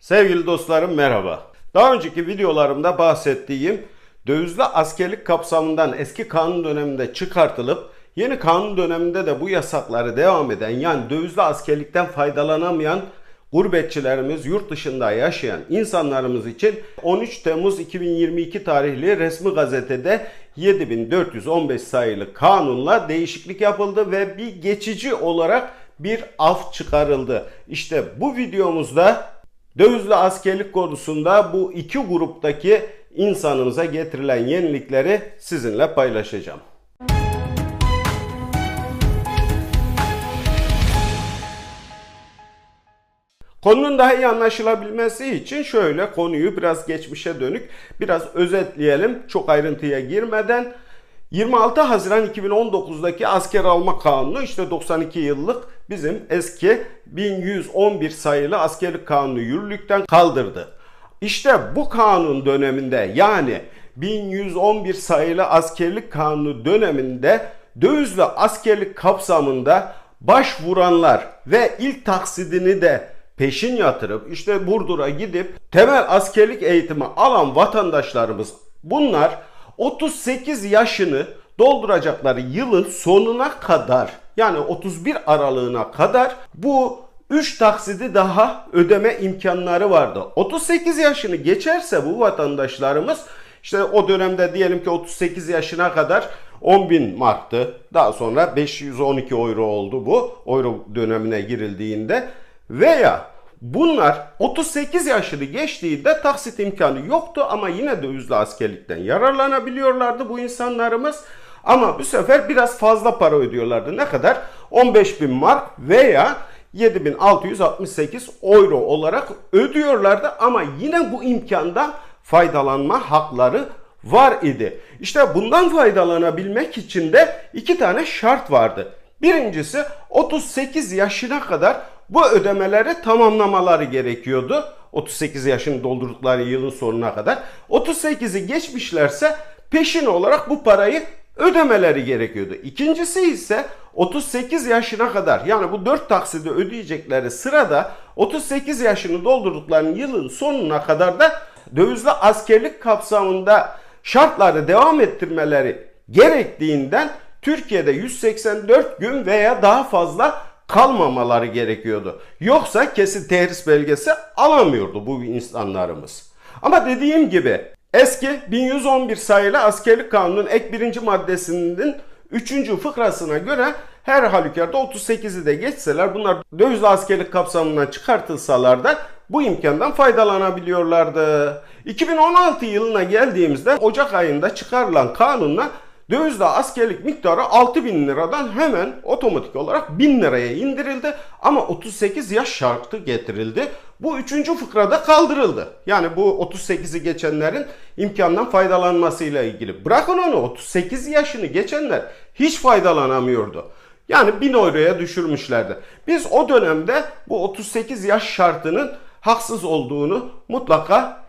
Sevgili dostlarım merhaba. Daha önceki videolarımda bahsettiğim dövizli askerlik kapsamından eski kanun döneminde çıkartılıp yeni kanun döneminde de bu yasakları devam eden yani dövizli askerlikten faydalanamayan gurbetçilerimiz, yurt dışında yaşayan insanlarımız için 13 Temmuz 2022 tarihli resmi gazetede 7415 sayılı kanunla değişiklik yapıldı ve bir geçici olarak bir af çıkarıldı. İşte bu videomuzda dövizli askerlik konusunda bu iki gruptaki insanımıza getirilen yenilikleri sizinle paylaşacağım. Konunun daha iyi anlaşılabilmesi için şöyle konuyu biraz geçmişe dönük biraz özetleyelim. Çok ayrıntıya girmeden 26 Haziran 2019'daki asker alma kanunu işte 92 yıllık bizim eski 1111 sayılı askerlik kanunu yürürlükten kaldırdı. İşte bu kanun döneminde yani 1111 sayılı askerlik kanunu döneminde dövizli askerlik kapsamında başvuranlar ve ilk taksidini de peşin yatırıp işte Burdur'a gidip temel askerlik eğitimi alan vatandaşlarımız bunlar 38 yaşını dolduracakları yılın sonuna kadar yani 31 aralığına kadar bu 3 taksidi daha ödeme imkanları vardı. 38 yaşını geçerse bu vatandaşlarımız işte o dönemde diyelim ki 38 yaşına kadar 10 bin marktı. Daha sonra 512 euro oldu bu euro dönemine girildiğinde veya Bunlar 38 yaşını geçtiğinde taksit imkanı yoktu ama yine dövizli askerlikten yararlanabiliyorlardı bu insanlarımız. Ama bu sefer biraz fazla para ödüyorlardı. Ne kadar? 15 bin mark veya 7668 euro olarak ödüyorlardı ama yine bu imkandan faydalanma hakları var idi. İşte bundan faydalanabilmek için de iki tane şart vardı. Birincisi 38 yaşına kadar bu ödemeleri tamamlamaları gerekiyordu. 38 yaşını doldurdukları yılın sonuna kadar. 38'i geçmişlerse peşin olarak bu parayı ödemeleri gerekiyordu. İkincisi ise 38 yaşına kadar yani bu 4 taksidi ödeyecekleri sırada 38 yaşını doldurdukları yılın sonuna kadar da dövizli askerlik kapsamında şartları devam ettirmeleri gerektiğinden Türkiye'de 184 gün veya daha fazla kalmamaları gerekiyordu. Yoksa kesin tehris belgesi alamıyordu bu insanlarımız. Ama dediğim gibi eski 1111 sayılı askerlik kanunun ek birinci maddesinin 3. fıkrasına göre her halükarda 38'i de geçseler bunlar dövizli askerlik kapsamından çıkartılsalar da bu imkandan faydalanabiliyorlardı. 2016 yılına geldiğimizde Ocak ayında çıkarılan kanunla Dövizde askerlik miktarı 6 bin liradan hemen otomatik olarak 1000 liraya indirildi ama 38 yaş şartı getirildi. Bu üçüncü fıkrada kaldırıldı. Yani bu 38'i geçenlerin imkandan faydalanmasıyla ilgili. Bırakın onu 38 yaşını geçenler hiç faydalanamıyordu. Yani 1000 euroya düşürmüşlerdi. Biz o dönemde bu 38 yaş şartının haksız olduğunu mutlaka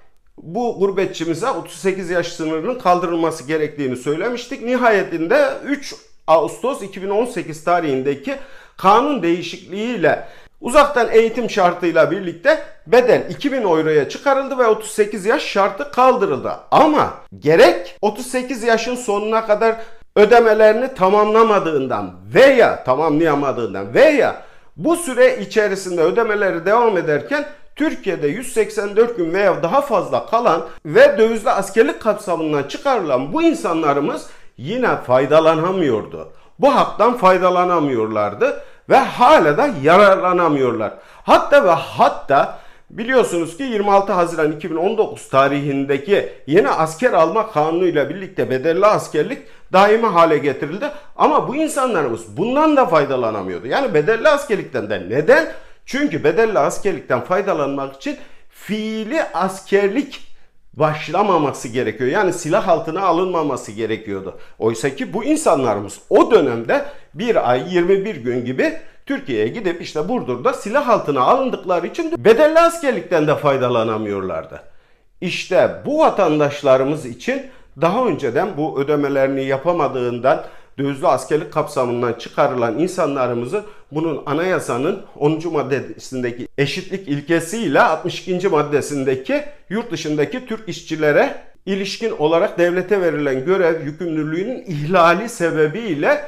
bu gurbetçimize 38 yaş sınırının kaldırılması gerektiğini söylemiştik. Nihayetinde 3 Ağustos 2018 tarihindeki kanun değişikliğiyle uzaktan eğitim şartıyla birlikte bedel 2000 euroya çıkarıldı ve 38 yaş şartı kaldırıldı. Ama gerek 38 yaşın sonuna kadar ödemelerini tamamlamadığından veya tamamlayamadığından veya bu süre içerisinde ödemeleri devam ederken Türkiye'de 184 gün veya daha fazla kalan ve dövizli askerlik kapsamından çıkarılan bu insanlarımız yine faydalanamıyordu. Bu haktan faydalanamıyorlardı ve hala da yararlanamıyorlar. Hatta ve hatta biliyorsunuz ki 26 Haziran 2019 tarihindeki yeni asker alma kanunu ile birlikte bedelli askerlik daimi hale getirildi. Ama bu insanlarımız bundan da faydalanamıyordu. Yani bedelli askerlikten de neden? Çünkü bedelli askerlikten faydalanmak için fiili askerlik başlamaması gerekiyor. Yani silah altına alınmaması gerekiyordu. Oysa ki bu insanlarımız o dönemde bir ay 21 gün gibi Türkiye'ye gidip işte Burdur'da silah altına alındıkları için bedelli askerlikten de faydalanamıyorlardı. İşte bu vatandaşlarımız için daha önceden bu ödemelerini yapamadığından dövizli askerlik kapsamından çıkarılan insanlarımızı bunun anayasanın 10. maddesindeki eşitlik ilkesiyle 62. maddesindeki yurt dışındaki Türk işçilere ilişkin olarak devlete verilen görev yükümlülüğünün ihlali sebebiyle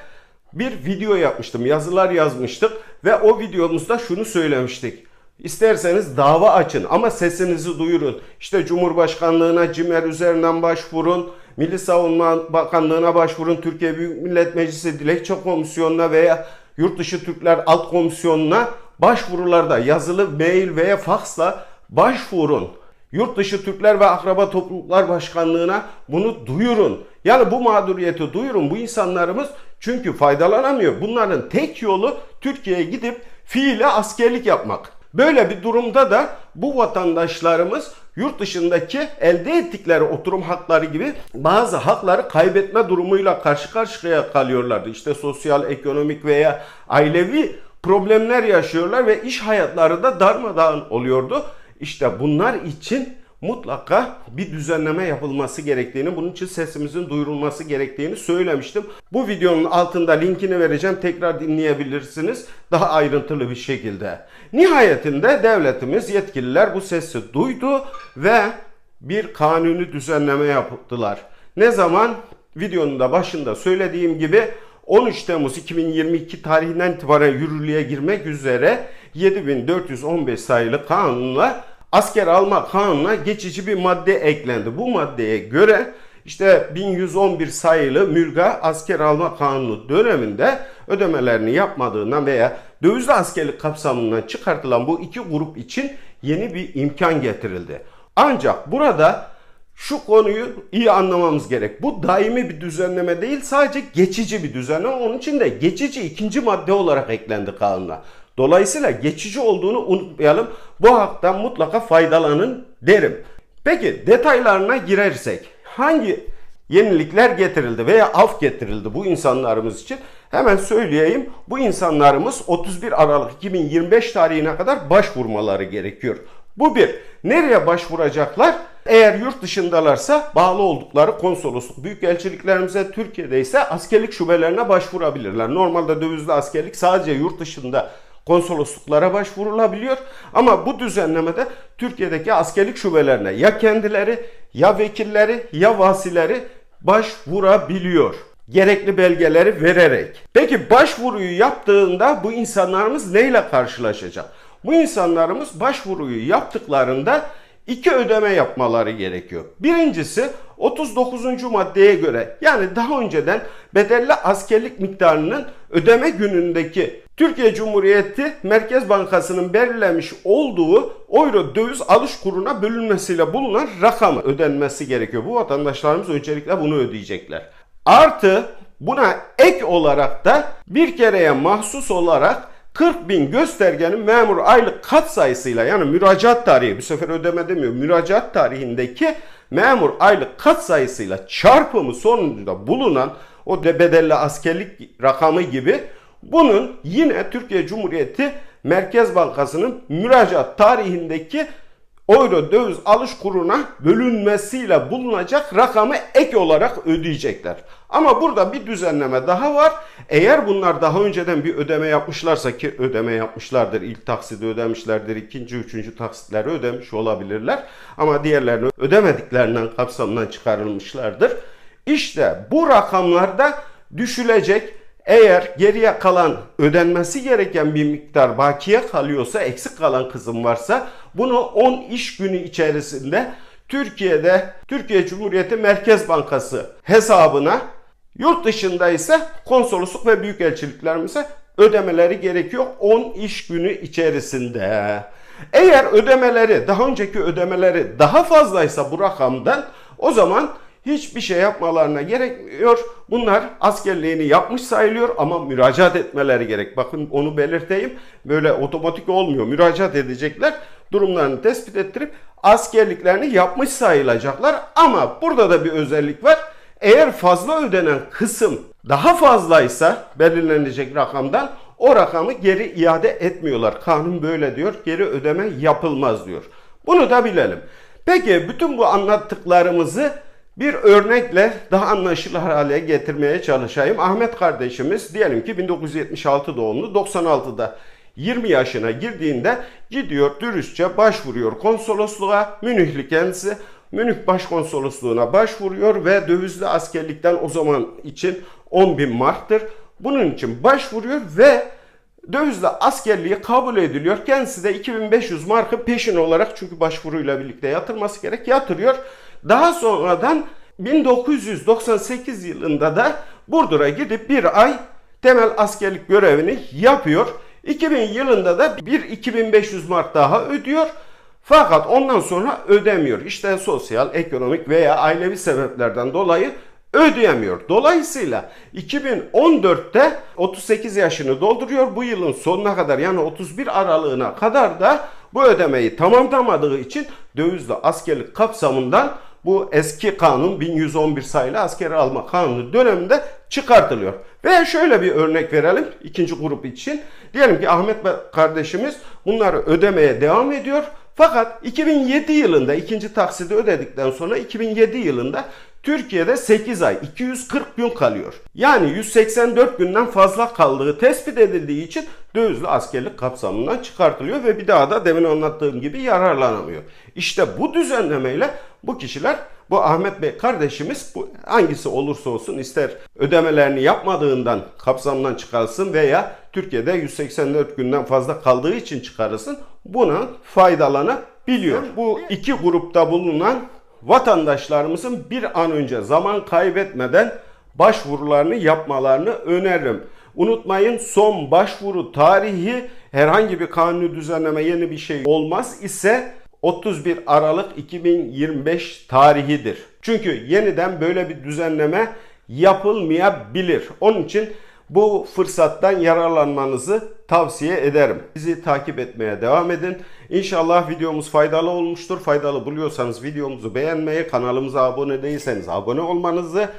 bir video yapmıştım. Yazılar yazmıştık ve o videomuzda şunu söylemiştik. İsterseniz dava açın ama sesinizi duyurun. İşte Cumhurbaşkanlığına CİMER üzerinden başvurun. Milli Savunma Bakanlığına başvurun. Türkiye Büyük Millet Meclisi Dilekçe Komisyonu'na veya Yurtdışı Türkler Alt Komisyonu'na başvurularda yazılı mail veya faksla başvurun. Yurt dışı Türkler ve Akraba Topluluklar Başkanlığı'na bunu duyurun. Yani bu mağduriyeti duyurun. Bu insanlarımız çünkü faydalanamıyor. Bunların tek yolu Türkiye'ye gidip fiile askerlik yapmak. Böyle bir durumda da bu vatandaşlarımız yurt dışındaki elde ettikleri oturum hakları gibi bazı hakları kaybetme durumuyla karşı karşıya kalıyorlardı. İşte sosyal, ekonomik veya ailevi problemler yaşıyorlar ve iş hayatları da darmadağın oluyordu. İşte bunlar için mutlaka bir düzenleme yapılması gerektiğini, bunun için sesimizin duyurulması gerektiğini söylemiştim. Bu videonun altında linkini vereceğim. Tekrar dinleyebilirsiniz daha ayrıntılı bir şekilde. Nihayetinde devletimiz yetkililer bu sesi duydu ve bir kanuni düzenleme yaptılar. Ne zaman? Videonun da başında söylediğim gibi 13 Temmuz 2022 tarihinden itibaren yürürlüğe girmek üzere 7415 sayılı kanunla asker alma kanununa geçici bir madde eklendi. Bu maddeye göre işte 1111 sayılı mülga asker alma kanunu döneminde ödemelerini yapmadığından veya dövizli askerlik kapsamından çıkartılan bu iki grup için yeni bir imkan getirildi. Ancak burada şu konuyu iyi anlamamız gerek. Bu daimi bir düzenleme değil sadece geçici bir düzenleme. Onun için de geçici ikinci madde olarak eklendi kanuna. Dolayısıyla geçici olduğunu unutmayalım. Bu haktan mutlaka faydalanın derim. Peki detaylarına girersek hangi yenilikler getirildi veya af getirildi bu insanlarımız için? Hemen söyleyeyim. Bu insanlarımız 31 Aralık 2025 tarihine kadar başvurmaları gerekiyor. Bu bir. Nereye başvuracaklar? Eğer yurt dışındalarsa bağlı oldukları konsolosluk, büyükelçiliklerimize Türkiye'de ise askerlik şubelerine başvurabilirler. Normalde dövizli askerlik sadece yurt dışında konsolosluklara başvurulabiliyor. Ama bu düzenlemede Türkiye'deki askerlik şubelerine ya kendileri ya vekilleri ya vasileri başvurabiliyor. Gerekli belgeleri vererek. Peki başvuruyu yaptığında bu insanlarımız neyle karşılaşacak? Bu insanlarımız başvuruyu yaptıklarında iki ödeme yapmaları gerekiyor. Birincisi 39. maddeye göre yani daha önceden bedelli askerlik miktarının ödeme günündeki Türkiye Cumhuriyeti Merkez Bankası'nın belirlemiş olduğu euro döviz alış kuruna bölünmesiyle bulunan rakamı ödenmesi gerekiyor. Bu vatandaşlarımız öncelikle bunu ödeyecekler. Artı buna ek olarak da bir kereye mahsus olarak 40 bin göstergenin memur aylık kat sayısıyla yani müracaat tarihi bu sefer ödeme demiyor müracaat tarihindeki memur aylık kat sayısıyla çarpımı sonucunda bulunan o de bedelli askerlik rakamı gibi bunun yine Türkiye Cumhuriyeti Merkez Bankası'nın müracaat tarihindeki euro döviz alış kuruna bölünmesiyle bulunacak rakamı ek olarak ödeyecekler. Ama burada bir düzenleme daha var. Eğer bunlar daha önceden bir ödeme yapmışlarsa ki ödeme yapmışlardır. ilk taksidi ödemişlerdir. ikinci, üçüncü taksitleri ödemiş olabilirler. Ama diğerlerini ödemediklerinden kapsamından çıkarılmışlardır. İşte bu rakamlarda düşülecek eğer geriye kalan ödenmesi gereken bir miktar bakiye kalıyorsa, eksik kalan kızım varsa bunu 10 iş günü içerisinde Türkiye'de Türkiye Cumhuriyeti Merkez Bankası hesabına yurt dışında ise konsolosluk ve büyükelçiliklerimize ödemeleri gerekiyor 10 iş günü içerisinde. Eğer ödemeleri daha önceki ödemeleri daha fazlaysa bu rakamdan o zaman hiçbir şey yapmalarına gerekmiyor. Bunlar askerliğini yapmış sayılıyor ama müracaat etmeleri gerek. Bakın onu belirteyim. Böyle otomatik olmuyor. Müracaat edecekler. Durumlarını tespit ettirip askerliklerini yapmış sayılacaklar. Ama burada da bir özellik var. Eğer fazla ödenen kısım daha fazlaysa belirlenecek rakamdan o rakamı geri iade etmiyorlar. Kanun böyle diyor. Geri ödeme yapılmaz diyor. Bunu da bilelim. Peki bütün bu anlattıklarımızı Bir örnekle daha anlaşılır hale getirmeye çalışayım. Ahmet kardeşimiz diyelim ki 1976 doğumlu 96'da 20 yaşına girdiğinde gidiyor dürüstçe başvuruyor konsolosluğa. Münihli kendisi. Münih Başkonsolosluğuna başvuruyor ve dövizli askerlikten o zaman için 10 bin marktır. Bunun için başvuruyor ve dövizli askerliği kabul ediliyor. Kendisi de 2500 markı peşin olarak çünkü başvuruyla birlikte yatırması gerek yatırıyor. Daha sonradan 1998 yılında da Burdur'a gidip bir ay temel askerlik görevini yapıyor. 2000 yılında da bir 2500 mark daha ödüyor. Fakat ondan sonra ödemiyor. İşte sosyal, ekonomik veya ailevi sebeplerden dolayı ödeyemiyor. Dolayısıyla 2014'te 38 yaşını dolduruyor. Bu yılın sonuna kadar yani 31 aralığına kadar da bu ödemeyi tamamlamadığı için dövizli askerlik kapsamından bu eski kanun 1111 sayılı askeri alma kanunu döneminde çıkartılıyor. Ve şöyle bir örnek verelim ikinci grup için. Diyelim ki Ahmet kardeşimiz bunları ödemeye devam ediyor. Fakat 2007 yılında ikinci taksidi ödedikten sonra 2007 yılında Türkiye'de 8 ay 240 gün kalıyor. Yani 184 günden fazla kaldığı tespit edildiği için dövizli askerlik kapsamından çıkartılıyor ve bir daha da demin anlattığım gibi yararlanamıyor. İşte bu düzenlemeyle bu kişiler bu Ahmet Bey kardeşimiz bu hangisi olursa olsun ister ödemelerini yapmadığından kapsamdan çıkarsın veya Türkiye'de 184 günden fazla kaldığı için çıkarılsın buna faydalanabiliyor. Bu iki grupta bulunan vatandaşlarımızın bir an önce zaman kaybetmeden başvurularını yapmalarını öneririm. Unutmayın son başvuru tarihi herhangi bir kanuni düzenleme yeni bir şey olmaz ise 31 Aralık 2025 tarihidir. Çünkü yeniden böyle bir düzenleme yapılmayabilir. Onun için bu fırsattan yararlanmanızı tavsiye ederim. Bizi takip etmeye devam edin. İnşallah videomuz faydalı olmuştur. Faydalı buluyorsanız videomuzu beğenmeyi, kanalımıza abone değilseniz abone olmanızı,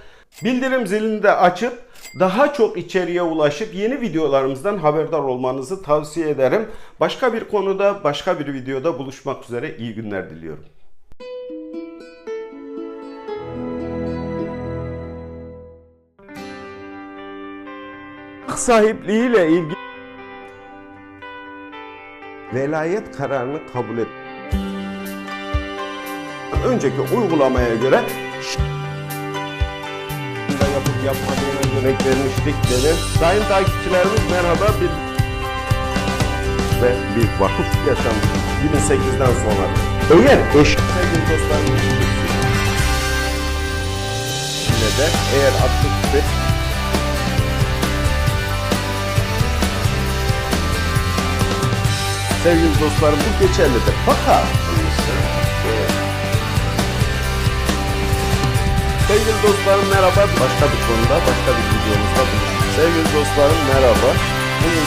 bildirim zilini de açıp daha çok içeriye ulaşıp yeni videolarımızdan haberdar olmanızı tavsiye ederim. Başka bir konuda, başka bir videoda buluşmak üzere. İyi günler diliyorum. Sahipliğiyle ilgili velayet kararını kabul et. Önceki uygulamaya göre yapıp yapmadığına örnek vermiştik dedim. Sayın takipçilerimiz merhaba bir ve bir vakıf yaşandı 2008'den sonra. Eğer eş sevgili dostlarım de eğer aktif Sevgili dostlarım bu geçerlidir. Fakat Sevgili dostlarım merhaba. Başka bir konuda, başka bir videomuzda buluşuruz. Sevgili dostlarım merhaba. Bugün